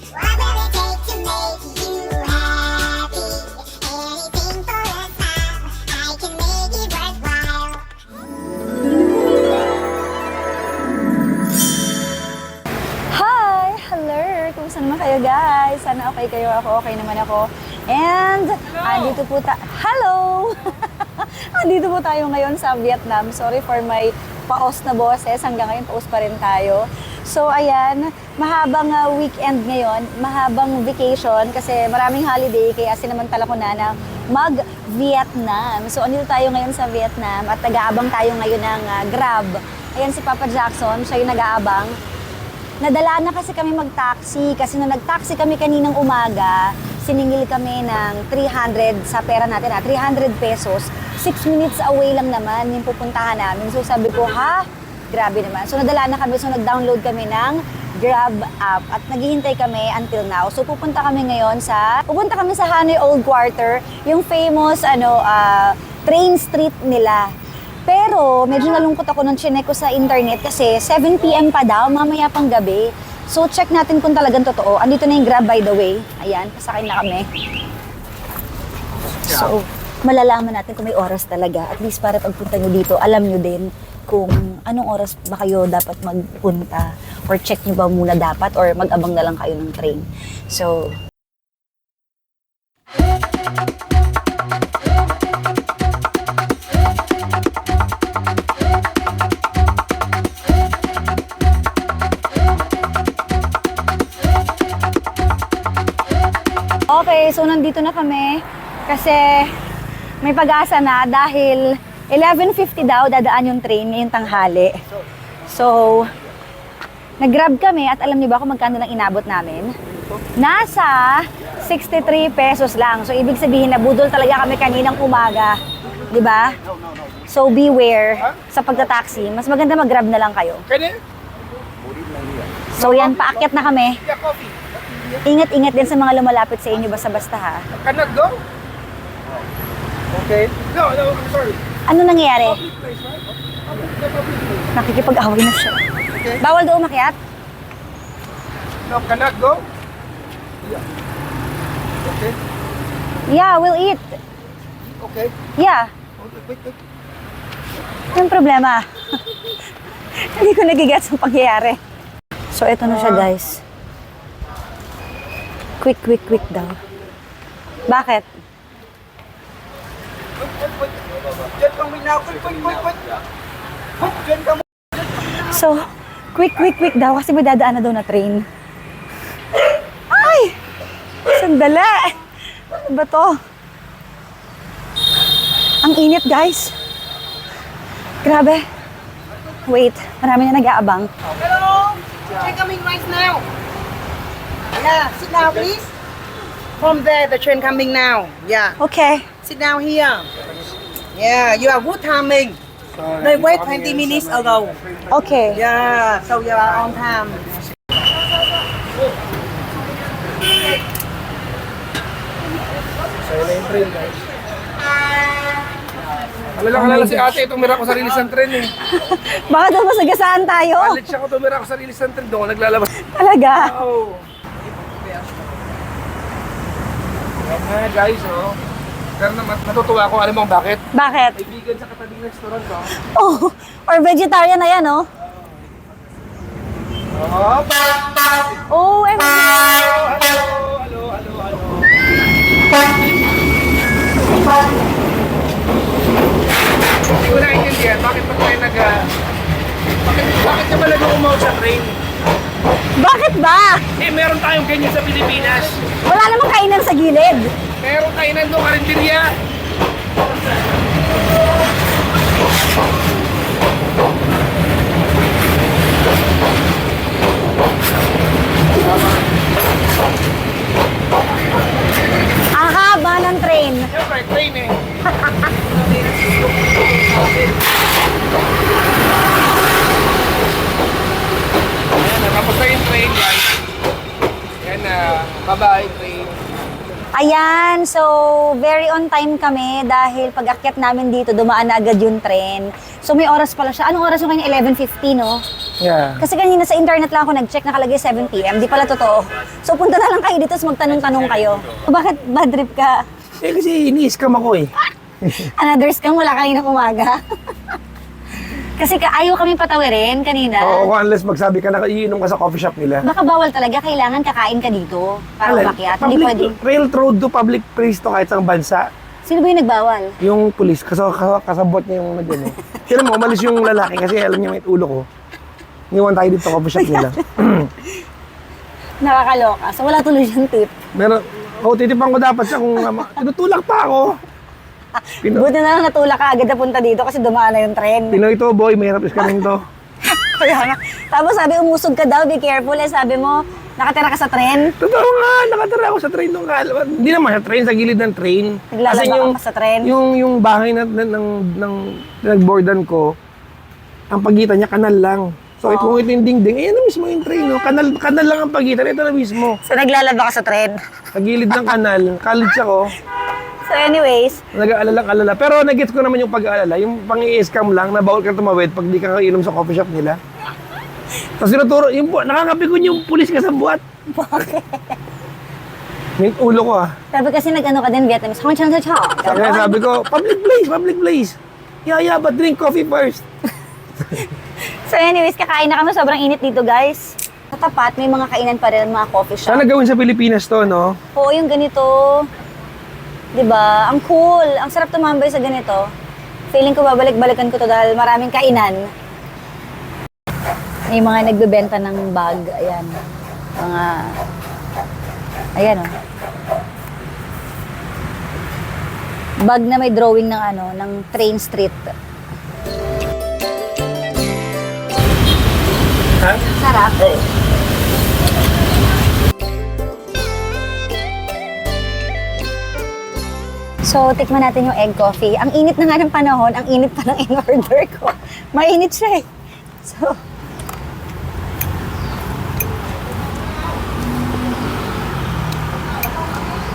Hi! Hello! Kumusta naman kayo guys? Sana okay kayo. Ako okay naman ako. And, andito po ta... Hello! andito po tayo ngayon sa Vietnam. Sorry for my paos na boses. Hanggang ngayon, paos pa rin tayo. So, ayan, mahabang uh, weekend ngayon, mahabang vacation kasi maraming holiday kaya sinamantala ko na na mag-Vietnam. So, andito tayo ngayon sa Vietnam at nag-aabang tayo ngayon ng uh, Grab. Ayan si Papa Jackson, siya yung nag-aabang. Nadala na kasi kami mag-taxi kasi nung nag-taxi kami kaninang umaga, siningil kami ng 300 sa pera natin, ah, 300 pesos. 6 minutes away lang naman yung pupuntahan namin. So sabi ko, ha? Grabe naman. So nadala na kami, so nag-download kami ng Grab app at naghihintay kami until now. So pupunta kami ngayon sa, pupunta kami sa Hanoi Old Quarter, yung famous ano, ah, train street nila. Pero medyo nalungkot ako nung chinek ko sa internet kasi 7pm pa daw, mamaya pang gabi. So check natin kung talagang totoo. Andito na yung Grab by the way. Ayan, pasakay na kami. So, malalaman natin kung may oras talaga. At least para pagpunta nyo dito, alam nyo din kung anong oras ba kayo dapat magpunta or check nyo ba muna dapat or mag-abang na lang kayo ng train. So, Okay, so nandito na kami kasi may pag-asa na dahil 11.50 daw dadaan yung train ngayong tanghali. So, nag-grab kami at alam niyo ba kung magkano lang inabot namin? Nasa 63 pesos lang. So, ibig sabihin na budol talaga kami kaninang umaga. Di ba? So, beware sa pagta-taxi. Mas maganda mag-grab na lang kayo. So, yan, paakyat na kami. Ingat-ingat din sa mga lumalapit sa inyo basta-basta ha. Cannot go? Okay. No, no, I'm sorry. Ano nangyayari? Public place, right? Public place. Nakikipag-away na siya. Okay. Bawal daw umakyat? No, cannot go? Yeah. Okay. Yeah, we'll eat. Okay. Yeah. Okay, wait, wait. Anong problema? Hindi ko nagigets ang pangyayari. So, eto na siya, guys. Quick, quick, quick daw. Bakit? Diyan kang minaw. Wait, wait, wait, wait. Diyan ka So, quick, quick, quick daw kasi may dadaan na daw na train. Ay! Sandali! Ano ba to? Ang init, guys. Grabe. Wait, marami na nag-aabang. Hello, train coming right now. Yeah, sit down please. From there, the train coming now. Yeah, Okay. sit down here. Yeah, you are good timing. They wait 20 minutes ago. Okay. Yeah, so you are on time. Sa'yo na yung train, guys. Alala si ate, tumira ko sa release ng train eh. Baka daw masagasaan tayo. Alit siya ko tumira ko sa release ng train, doon ako naglalabas. Talaga. Oh. Yan nga guys, oh. Pero naman, natutuwa ako, alam mo bakit? Bakit? Kaibigan sa katabing restaurant ko. Oh, or vegetarian na yan, oh. Oh, Oh, em- Hello, hello, hello, hello. Hindi ko naiintindihan, bakit pa tayo nag... ah, bakit, bakit ka ba nag-umaw sa train? Bakit ba? Eh, meron tayong ganyan sa Pilipinas. Wala namang kainan sa gilid. Meron kainan doon, karinderya. Ang haba ng train. Siyempre, train eh. Natapos na yung train, guys. Yan na, bye-bye, train. Ayan, so very on time kami dahil pag akyat namin dito, dumaan na agad yung train. So may oras pala siya. Anong oras yung kanya? 11.50, no? Yeah. Kasi kanina sa internet lang ako nag-check nakalagay 7pm, di pala totoo. So punta na lang kayo dito tapos magtanong-tanong kayo. Bakit bad trip ka? Eh kasi ini-scam ako eh. Another scam wala kanina umaga. Kasi ka, ayaw kami patawirin kanina. Oo, unless magsabi ka na iinom ka sa coffee shop nila. Baka bawal talaga, kailangan kakain ka dito para Alin? umakyat. Hindi pwede. Public, rail road to public place to kahit sa bansa. Sino ba yung nagbawal? Yung police, kas kas- kasabot niya yung nagano. Kaya mo, umalis yung lalaki kasi alam niya may ulo ko. Niwan tayo dito sa coffee shop nila. Nakakaloka. So wala tuloy siyang tip. Meron, oh, titipan ko dapat siya kung um, tinutulak pa ako. Pino, Buti na lang natulak ka agad na punta dito kasi dumaan na yung tren. Pinoy to, boy, mahirap iskamin to. Kaya nga. Tapos sabi, umusog ka daw, be careful. Eh, sabi mo, nakatira ka sa tren. Totoo nga, nakatira ako sa train nung kalaban. Hindi naman sa train, sa gilid ng train. Naglalaba ka pa sa train. Yung, yung bahay na, na, ng, ng, nagboardan ko, ang pagitan niya kanal lang. So, ito kung ito yung dingding, ayan na mismo yung train, no? Kanal, kanal lang ang pagitan, ito na mismo. So naglalaba ka sa tren. Sa gilid ng kanal, college ako, So anyways, nag-aalala alala Pero nag-gets ko naman yung pag-aalala, yung pang scam lang, na bawal kang tumawid pag di ka kainom sa coffee shop nila. Tapos tinuturo, yung, nakakapikon yung pulis ka sa buhat. bakit? Yung ulo ko ah. Sabi kasi nag-ano ka din, Vietnamese. Hong Chan Sa Cha. Kaya sabi ko, public place, public place. Yeah, yeah, but drink coffee first. So anyways, kakain na kami. Sobrang init dito, guys. Sa tapat, may mga kainan pa rin, mga coffee shop. Sana gawin sa Pilipinas to, no? Oo, yung ganito. 'Di ba? Ang cool. Ang sarap tumambay sa ganito. Feeling ko babalik-balikan ko to dahil maraming kainan. May mga nagbebenta ng bag. Ayan. Mga... Ayan, oh. Bag na may drawing ng ano, ng train street. Ha? Sarap. So, tikman natin yung egg coffee. Ang init na nga ng panahon, ang init pa ng in-order ko. Mainit siya eh. So,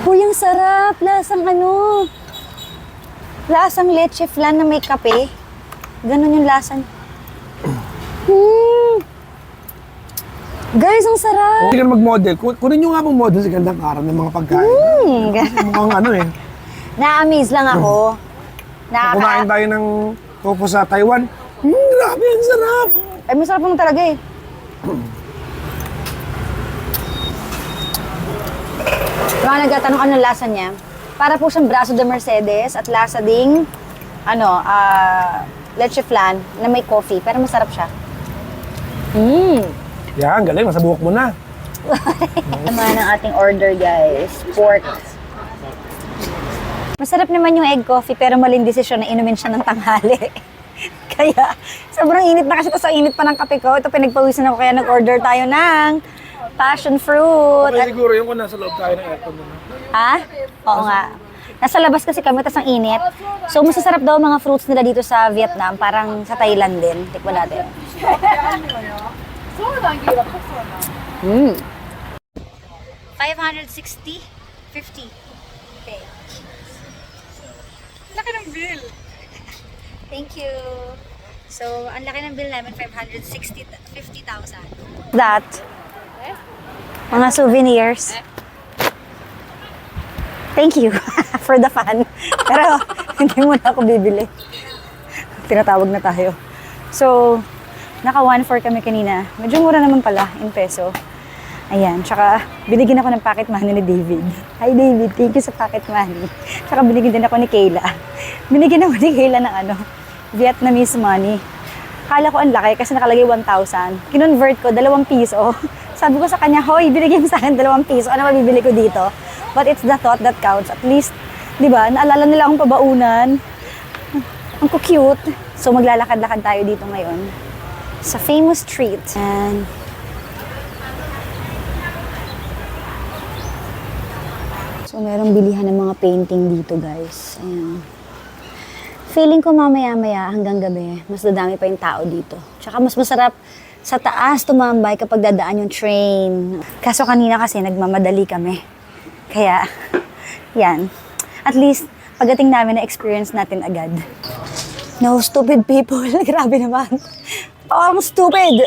Uy, ang sarap! Lasang ano? Lasang leche flan na may kape. Ganon yung lasa niya. Hmm. Guys, ang sarap! Hindi ka mag-model. Kun- Kunin nyo nga pong model sa gandang karan ng mga pagkain. Hmm. Mukhang ano eh. Na-amaze lang ako. Kumain Nakaka... tayo ng tofu sa Taiwan. Hmm, grabe, ang sarap. Ay, masarap naman talaga eh. Mga nagtatanong ano lasa niya. Para po siyang braso de Mercedes at lasa ding ano, ah, leche flan na may coffee. Pero masarap siya. Mmm! Yan, galing. Nasa buhok mo na. Naman ang ating order, guys. Pork. Masarap naman yung egg coffee, pero maling desisyon na inumin siya ng tanghali. kaya, sobrang init na kasi ito sa init pa ng kape ko. Ito pinagpawisan ako, kaya nag-order tayo ng passion fruit. Okay, At, siguro yung kung nasa loob tayo ng aircon mo na. ha? Oo nga. Nasa labas kasi kami, tapos ang init. So, masasarap daw mga fruits nila dito sa Vietnam, parang sa Thailand din. Tikman natin. Mm. 560? 50. Okay. Laki ng bill. Thank you. So, ang laki ng bill namin, 560, 50,000. That? Mga souvenirs. Thank you for the fun. Pero, hindi mo na ako bibili. Tinatawag na tayo. So, naka 1.4 kami kanina. Medyo mura naman pala in peso. Ayan, tsaka binigyan ako ng pocket money ni David. Hi David, thank you sa pocket money. Tsaka binigyan din ako ni Kayla. Binigyan ako ni Kayla ng ano, Vietnamese money. Kala ko ang laki kasi nakalagay 1,000. Kinonvert ko, dalawang piso. Sabi ko sa kanya, hoy, binigyan mo sa akin dalawang piso. Ano mabibili ko dito? But it's the thought that counts. At least, di ba, naalala nila akong pabaunan. Ang cute. So maglalakad-lakad tayo dito ngayon sa famous street. And merong bilihan ng mga painting dito guys. Ayan. Feeling ko mamaya-maya hanggang gabi, mas dadami pa yung tao dito. Tsaka mas masarap sa taas tumambay kapag dadaan yung train. Kaso kanina kasi nagmamadali kami. Kaya, yan. At least, pagdating namin na-experience natin agad. No, stupid people. Grabe naman. Parang stupid.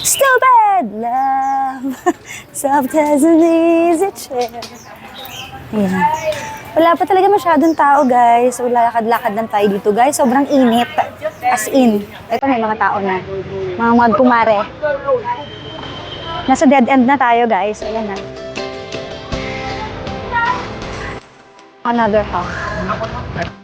Stupid love, soft as an easy chair. Ayan. Wala pa talaga masyadong tao, guys. Wala lakad-lakad lang tayo dito, guys. Sobrang init. As in. Ito may mga tao na. Mga mga kumare. Nasa dead end na tayo, guys. Ayan na. Another house.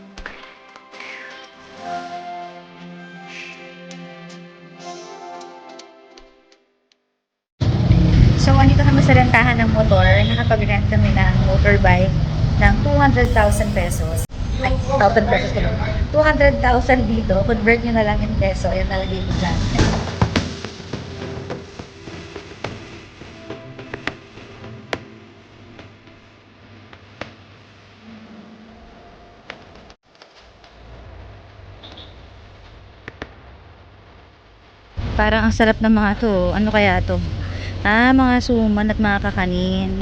Sa rentahan ng motor. Nakapag-rent kami ng motorbike ng 200,000 pesos. Ay, 1,000 pesos ko lang. 200,000 dito. Convert nyo na lang in peso. Yan nalagay ko dyan. Parang ang sarap ng mga to. Ano kaya to? Ah, mga suman at mga kakanin.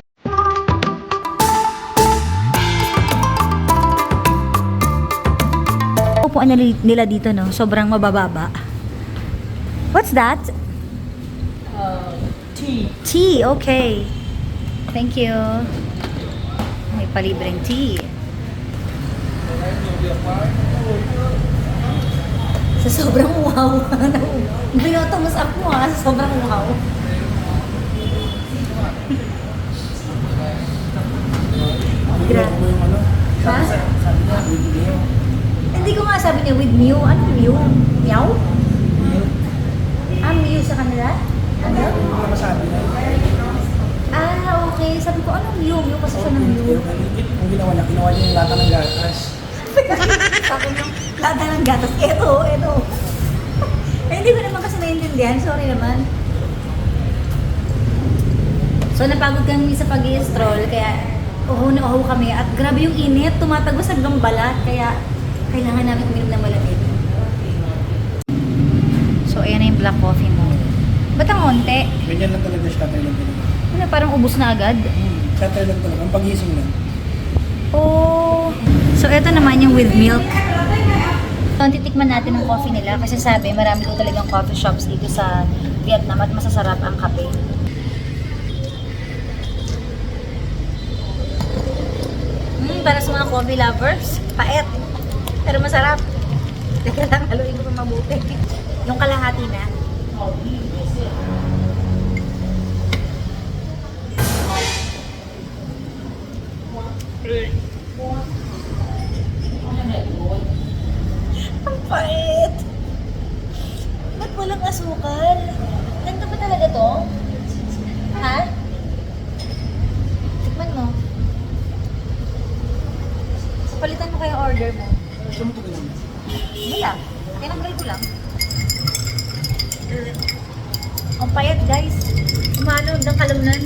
Upuan nila nila dito, no? Sobrang mabababa. What's that? Tea. Tea, okay. Thank you. May palibreng tea. Sa sobrang wow. Binoto mo sa ako ha, sa sobrang wow. Grabe. Ha? Hindi ko nga sabi niya with Mew. Anong Mew? Meow? Ah, Mew sa kanila? Ano? Ah, okay. Sabi ko, anong Mew? Mew kasi siya ng Mew. Ang ginawa niya, ginawa niya yung lata ng gatas. Sabi ng lada ng gatas. Eto, eto. eh, hindi ko naman kasi naiintindihan. Sorry naman. So, napagod kami sa pag stroll kaya uho na uho kami. At grabe yung init, tumatagos hanggang balat. Kaya, kailangan namin uminom ng malamig. So, ayan na yung black coffee mo. Ba't ang onte? Ganyan lang talaga siya, tatay lang talaga. Ano, parang ubus na agad? Tatay lang talaga, ang pagising lang. Oh. So, ito naman yung with milk. So, titikman natin ang coffee nila kasi sabi, marami daw talagang coffee shops dito sa Vietnam at masasarap ang kape. Para sa mga coffee lovers, pait. Pero masarap. Teka lang, haluin ko pa mabuti. Yung kalahati na. Ang pait. Ba't walang asukal? Ganito ba talaga to? Ha? Tikman mo. Palitan mo kaya order mo. Sumuto ka lang. Wala. Tinanggal ko lang. Ang payat guys. Umano ng kalamnan.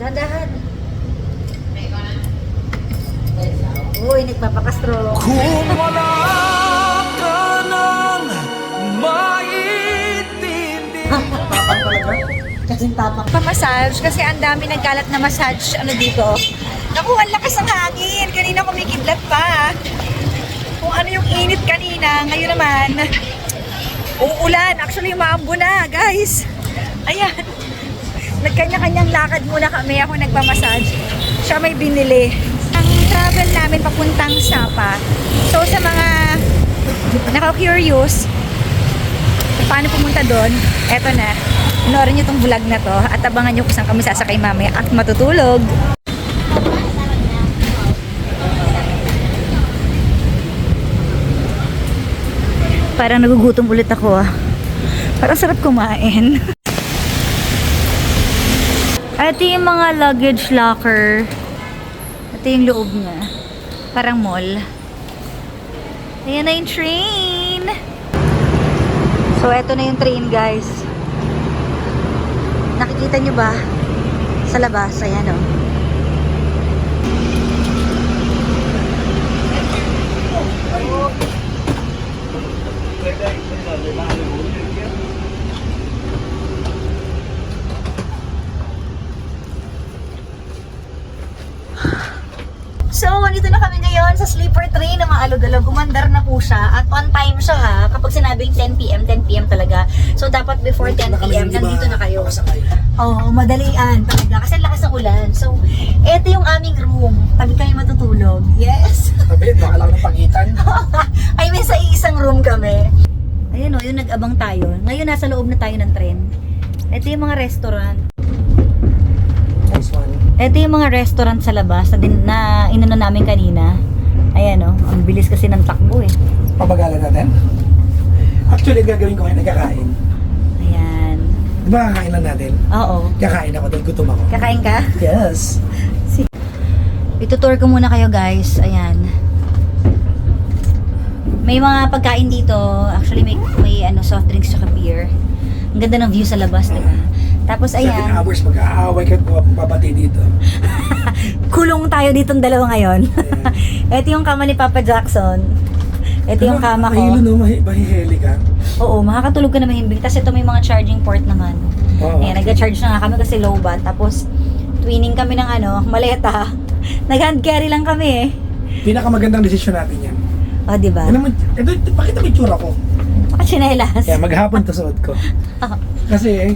Dadahan. Uy, nagpapakastro. Kung wala ka nang talaga. Kasing tapang. Pa-massage kasi ang dami nagkalat na massage ano dito. Naku, ang lakas ng hangin. Kanina kumikidlat pa. Kung ano yung init kanina, ngayon naman, uulan. Actually, maambo na, guys. Ayan. Nagkanya-kanyang lakad muna kami. Ako nagpa-massage. Siya may binili. Ang travel namin papuntang Sapa. So, sa mga naka-curious, paano pumunta doon, eto na. Panoorin nyo tong vlog na to at abangan nyo kung saan kami sasakay mamaya at matutulog. Parang nagugutom ulit ako ah. Parang sarap kumain. Ito yung mga luggage locker. Ito yung loob niya. Parang mall. Ayan na yung train. So, eto na yung train, guys. Nakikita nyo ba? Sa labas, ayan o. So, nandito na kami ngayon sa sleeper train na maalog-alog. Umandar na po siya at on time siya ha. Kapag sinabing 10pm, 10pm talaga. So dapat before 10pm, nandito na kayo. Oo, oh, madalian talaga. Kasi lakas ng ulan. So, eto yung aming room. Tabi kami matutulog. Yes. Sabi, baka lang ng pagitan. I mean, sa isang room kami. Ayan o, yung nag-abang tayo. Ngayon, nasa loob na tayo ng tren. Ito yung mga restaurant. Nice one. Ito yung mga restaurant sa labas na, din, na inano namin kanina. Ayan o, ang bilis kasi ng takbo eh. Pabagalan natin? Actually, gagawin ko ngayon, nagkakain. Di ba kakain lang natin? Oo. Kakain ako dahil gutom ako. Kakain ka? Yes. Itutour ko muna kayo guys. Ayan. May mga pagkain dito. Actually, may, may ano, soft drinks tsaka beer. Ang ganda ng view sa labas, di ba? Tapos, ayan. hours mag-aaway ka babati dito. Kulong tayo ditong dalawa ngayon. Ito yung kama ni Papa Jackson. Ito yung kama ko. Mahilo no, mahi- mahihili ka. Oo, makakatulog ka na mahimbing. Tapos ito may mga charging port naman. Oo. Ayan, nag-charge na nga kami kasi low bat. Tapos, twinning kami ng ano, maleta. Nag-hand carry lang kami eh. Pinakamagandang desisyon natin yan. O, di ba? Yan naman, ito, ito, pakita mo yung tsura ko. Nakachinelas. Kaya maghapon to suot ko. Kasi eh,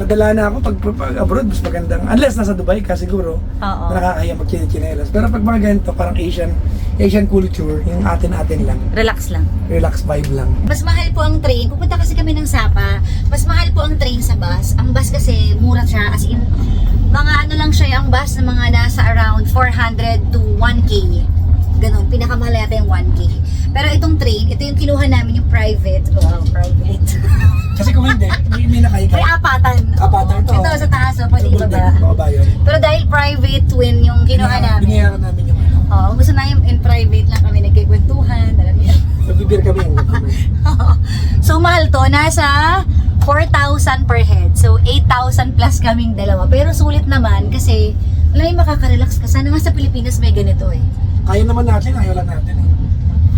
madala na ako pag, pag abroad, mas magandang. Unless nasa Dubai ka siguro, Oo. na nakakaya magchinelas. Pero pag mga ganito, parang Asian, Asian culture, yung atin-atin lang. Relax lang. Relax vibe lang. Mas mahal po ang train. Pupunta kasi kami ng Sapa. Mas mahal po ang train sa bus. Ang bus kasi mura siya. As in, mga ano lang siya ang bus na mga nasa around 400 to 1K. Ganon. Pinakamahal yata yung 1K. Pero itong train, ito yung kinuha namin yung private. Wow, private. Kasi kung hindi, may, may nakay May ka. apatan. Apatan to. Ito sa taas, o pwede Sa ba? baba yun. Pero dahil private twin yung kinuha namin. Binayaran namin yung. Oo, gusto na yung in private lang kami nagkikwentuhan. Alam niyo. Nagbibir kami. so mahal to, nasa 4,000 per head. So 8,000 plus kaming dalawa. Pero sulit naman kasi wala yung makaka-relax ka. Sana nga sa Pilipinas may ganito eh. Kaya naman natin, ayaw lang natin. eh.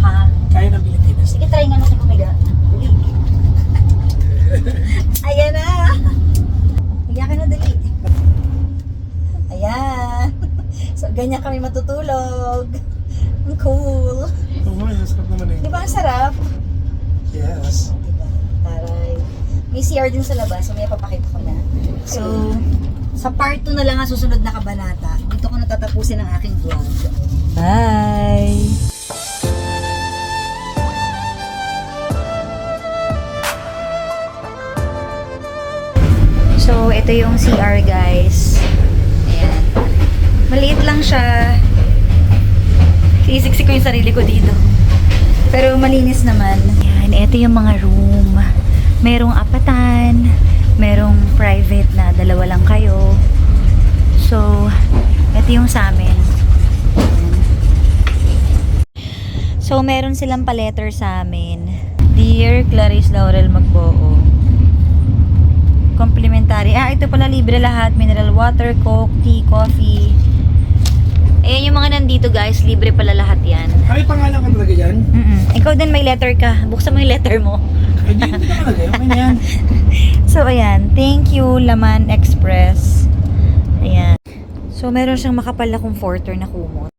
Ha? Kaya ng Pilipinas. Sige, try nga natin kumiga. Ayan na! Higa ka na dali. Ayan. So, ganyan kami matutulog. Ang cool. Oo nga, yung sarap naman eh. Di ba ang sarap? Yes. Diba? Taray. May CR din sa labas, so may papakita ko na. So, sa part 2 na lang ang susunod na kabanata. Dito ko natatapusin ang aking vlog. Bye! So, ito yung CR guys. Maliit lang siya. Siisiksik ko yung sarili ko dito. Pero malinis naman. Yan, ito yung mga room. Merong apatan, merong private na dalawa lang kayo. So, ito yung sa amin. So, meron silang paletter sa amin. Dear Clarice Laurel Magboo. Complimentary. Ah, ito pala libre lahat. Mineral water, coke, tea, coffee. Ayan yung mga nandito guys. Libre pala lahat yan. Ay, pangalan ka talaga yan? Mm-mm. Ikaw din may letter ka. Buksan mo yung letter mo. Ay, di, hindi ka talaga. Okay na yan. So, ayan. Thank you, Laman Express. Ayan. So, meron siyang makapal na comforter na kumot.